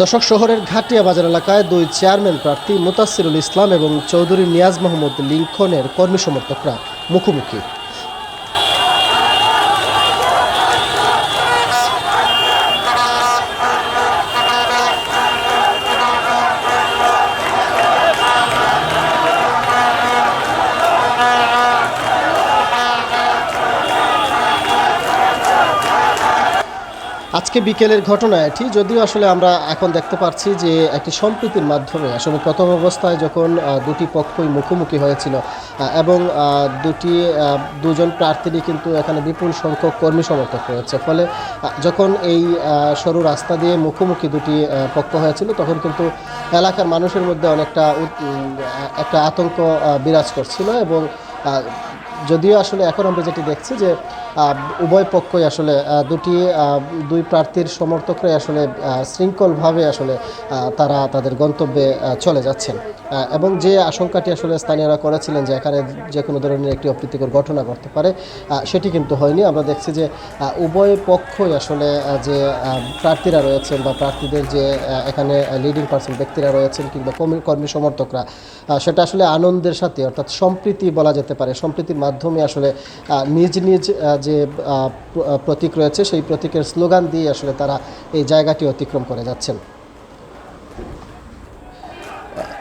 দশক শহরের ঘাটিয়া বাজার এলাকায় দুই চেয়ারম্যান প্রার্থী মুতাসিরুল ইসলাম এবং চৌধুরী নিয়াজ মোহাম্মদ লিঙ্কনের কর্মী সমর্থকরা মুখোমুখি। আজকে বিকেলের ঘটনা এটি। যদিও আসলে আমরা এখন দেখতে পাচ্ছি যে একটি সম্প্রীতির মাধ্যমে আসলে প্রথম অবস্থায় যখন দুটি পক্ষই মুখোমুখি হয়েছিল এবং দুটি দুজন প্রার্থীরই কিন্তু এখানে বিপুল সংখ্যক কর্মী সমর্থক রয়েছে। ফলে যখন এই সরু রাস্তা দিয়ে মুখোমুখি দুটি পক্ষ হয়েছিল, তখন কিন্তু এলাকার মানুষের মধ্যে অনেকটা একটা আতঙ্ক বিরাজ করছিল এবং যদিও আসলে এখন আমরা যেটি দেখছি যে উভয় পক্ষই আসলে দুটি দুই প্রার্থীর সমর্থকরাই আসলে শৃঙ্খলভাবে আসলে তারা তাদের গন্তব্যে চলে যাচ্ছেন। এবং যে আশঙ্কাটি আসলে স্থানীয়রা করেছিলেন যে এখানে যে কোনো ধরনের একটি অপ্রীতিকর ঘটনা ঘটতে পারে সেটি কিন্তু হয়নি। আমরা দেখছি যে উভয় পক্ষই আসলে যে প্রার্থীরা রয়েছেন বা প্রার্থীদের যে এখানে লিডিং পার্সন ব্যক্তিরা রয়েছেন কিংবা কর্মী সমর্থকরা সেটা আসলে আনন্দের সাথে, অর্থাৎ সম্প্রীতি বলা যেতে পারে, সম্প্রীতির মাধ্যমে আসলে নিজ নিজ যে প্রতীক রয়েছে, সেই প্রতীকের স্লোগান দিয়ে আসলে তারা এই জায়গাটি অতিক্রম করে যাচ্ছেন।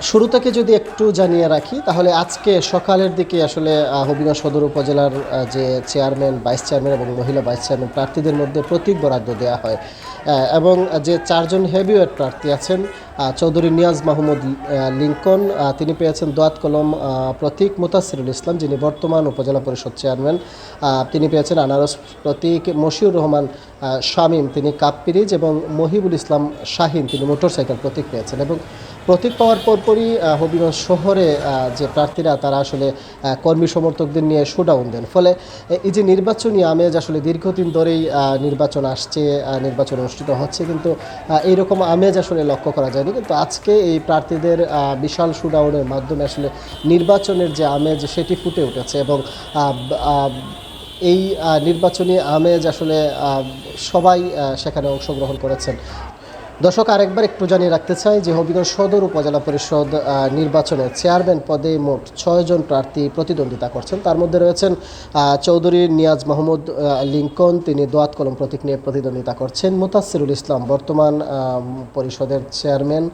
শুরু থেকে যদি একটু জানিয়ে রাখি, তাহলে আজকে সকালের দিকে আসলে হবিগঞ্জ সদর উপজেলার যে চেয়ারম্যান, ভাইস চেয়ারম্যান এবং মহিলা ভাইস চেয়ারম্যান প্রার্থীদের মধ্যে প্রতীক বরাদ্দ দেওয়া হয়। এবং যে চারজন হেভিওয়েট প্রার্থী আছেন চৌধুরী নিয়াজ মাহমুদ লিঙ্কন তিনি পেয়েছেন দোয়াত কলম প্রতীক মোতাসিরুল ইসলাম, যিনি বর্তমান উপজেলা পরিষদ চেয়ারম্যান। তিনি পেয়েছেন আনারস প্রতীক মশিউর রহমান শামীম, তিনি কাপ পিরিজ এবং মহিবুল ইসলাম শাহিন, তিনি মোটরসাইকেল প্রতীক পেয়েছেন। এবং প্রতীক পাওয়ার পরপরই হবিগঞ্জ শহরে যে প্রার্থীরা তারা আসলে কর্মী সমর্থকদের নিয়ে শোডাউন দেন। ফলে এই যে নির্বাচনী আমেজ আসলে দীর্ঘদিন ধরেই নির্বাচন আসছে নির্বাচন অনুষ্ঠিত হচ্ছে, কিন্তু এইরকম আমেজ আসলে লক্ষ্য করা যায়নি। কিন্তু আজকে এই প্রার্থীদের বিশাল শোডাউনের মাধ্যমে আসলে নির্বাচনের যে আমেজ, সেটি ফুটে উঠেছে এবং এই নির্বাচনী আমেজ আসলে সবাই সেখানে অংশগ্রহণ করেছেন। দর্শক, আরেকবার একটু জানিয়ে রাখতে চাই যে হবিগঞ্জ সদর উপজেলা পরিষদ নির্বাচনে চেয়ারম্যান পদে মোট ছয়জন প্রার্থী প্রতিদ্বন্দ্বিতা করছেন। তার মধ্যে রয়েছেন চৌধুরী নিয়াজ মাহমুদ লিঙ্কন। তিনি দোয়াত কলম প্রতীক নিয়ে প্রতিদ্বন্দ্বিতা করছেন। মুতাসিরুল ইসলাম বর্তমান পরিষদের চেয়ারম্যান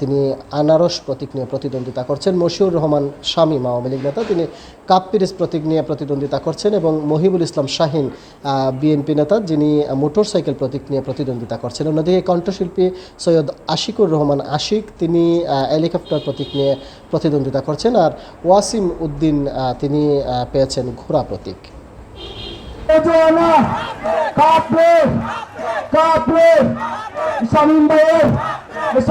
তিনি আনারস প্রতীক নিয়ে প্রতিদ্বন্দ্বিতা করছেন। মশিউর রহমান শামীম, আওয়ামী লীগ নেতা, তিনি কাপ পিরিজ প্রতীক নিয়ে প্রতিদ্বন্দ্বিতা করছেন এবং মহিবুল ইসলাম শাহিন বিএনপি নেতা, যিনি মোটরসাইকেল প্রতীক নিয়ে প্রতিদ্বন্দ্বিতা করছেন। অন্যদিকে কণ্ঠশিল্পী সৈয়দ আশিকুর রহমান আশিক, তিনি হেলিকপ্টার প্রতীক নিয়ে প্রতিদ্বন্দ্বিতা করছেন আর ওয়াসিম উদ্দিন তিনি পেয়েছেন ঘোড়া প্রতীক। কাপড় কাপড় ভাইয়ের